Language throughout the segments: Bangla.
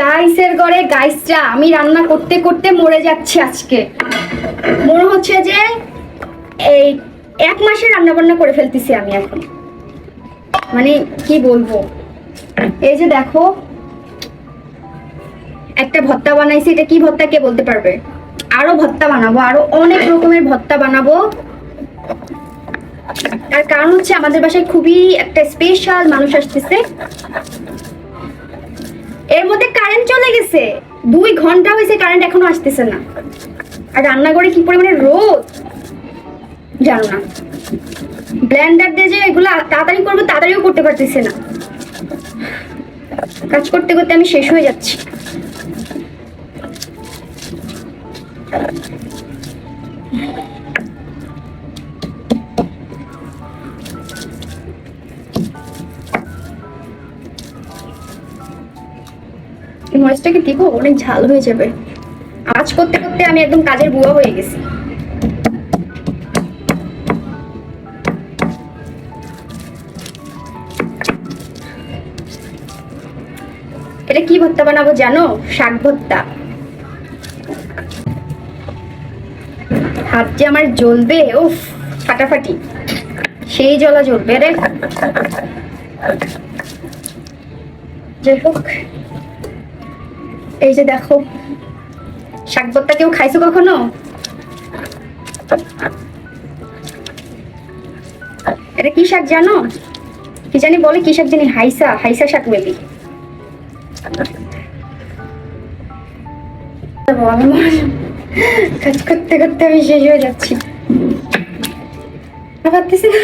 গাইসের ঘরে গাইসরা আমি রান্না করতে করতে মরে যাচ্ছি আজকে। মনে হচ্ছে যে এই এক মাসে রান্না বান্না করে ফেলতেছি আমি এখন। মানে কি বলব? এই যে দেখো, একটা ভর্তা বানাইছি, এটা কি ভর্তা কে বলতে পারবে? আরও ভর্তা বানাবো, আরও অনেক রকমের ভর্তা বানাবো। তার কারণ হচ্ছে আমাদের বাসায় খুবই একটা স্পেশাল মানুষ আসতেছে। এর মধ্যে কারেন্ট চলে গেছে। দুই ঘণ্টা হয়েছে কারেন্ট এখনও আসতেছে না। আর রান্নাঘরে কি পরিমাণে রোদ? জানো না। ব্লেন্ডার দিয়ে যে এগুলো তাড়াতাড়ি করব, তাড়াতাড়িও করতে পারতেছে না। কাজ করতে করতে আমি শেষ হয়ে যাচ্ছি। এই মরিচটাকে দিব অনেক ঝাল হয়ে যাবে। আজ করতে করতে আমি একদম কাজের বুয়া হয়ে গেছি। এটা কি ভর্তা বানাবো জানো? শাক ভর্তা। হাত যে আমার জ্বলবে, উফ, ফাটাফাটি। সেই জলা জ্বলবে রে যাই হোক। এই যে দেখো, শাক কেউ খাইছো কখনো? এটা কি শাক জানো? কি জানি বলে, কি শাক জানি, হাইসা হাইসা শাক মেবি। আমি কাজ করতে করতে আমি শেষ হয়ে যাচ্ছি। পারতেছি না।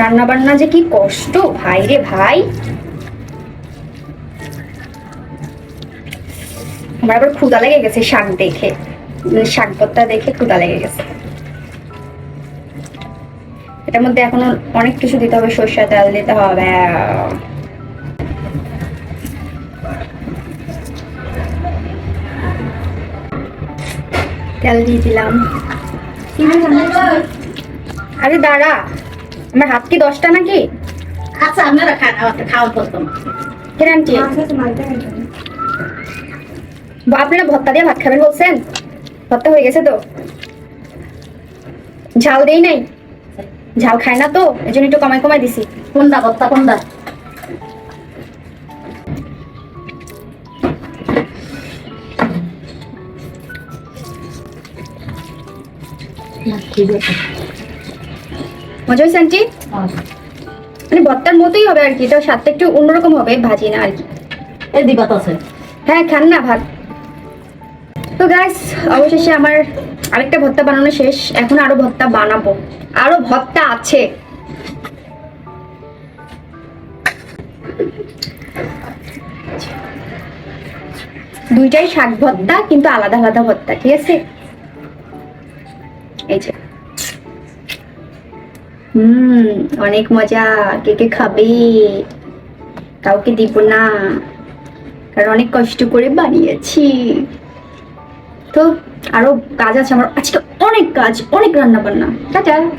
রান্না বান্না যে কি কষ্ট? ভাই রে ভাই। আমার আবার ক্ষুদা লেগে গেছে শাক দেখে। মানে শাক ভর্তা দেখে ক্ষুদা লেগে গেছে। এটার মধ্যে এখনও অনেক কিছু দিতে হবে, সর্ষে তেল দিতে হবে। তেল দিয়ে দিলাম। আরে দাঁড়া। আমার হাত কি দশটা নাকি? আচ্ছা আপনারা খান খাওয়া প্রথম আপনারা ভর্তা দিয়ে ভাত খাবেন বলছেন? ভর্তা হয়ে গেছে তো। ঝাল দেই নাই। ঝাল খায় না তো এই জন্য একটু কমাই কমাই দিছি। কোনটা বত্তা কোনটা? মজা হয়েছে আন্টি মানে ভর্তার মতোই হবে আর কি এটা স্বাদটা একটু অন্যরকম হবে ভাজি না আর কি। এই দিবাত আছে। হ্যাঁ খান না ভাত। তো গাইস অবশেষে আমার আরেকটা ভর্তা বানানো শেষ। এখন আরও ভর্তা বানাবো। আরও ভর্তা আছে। দুইটাই শাক ভর্তা কিন্তু আলাদা আলাদা ভর্তা ঠিক আছে? এই যে। হুম, অনেক মজা। কে কে খাবে? কাউকে দিব না। কারণ অনেক কষ্ট করে বানিয়েছি। তো আরও কাজ আছে আমার। আজকে অনেক কাজ, অনেক রান্না বান্না টাটা।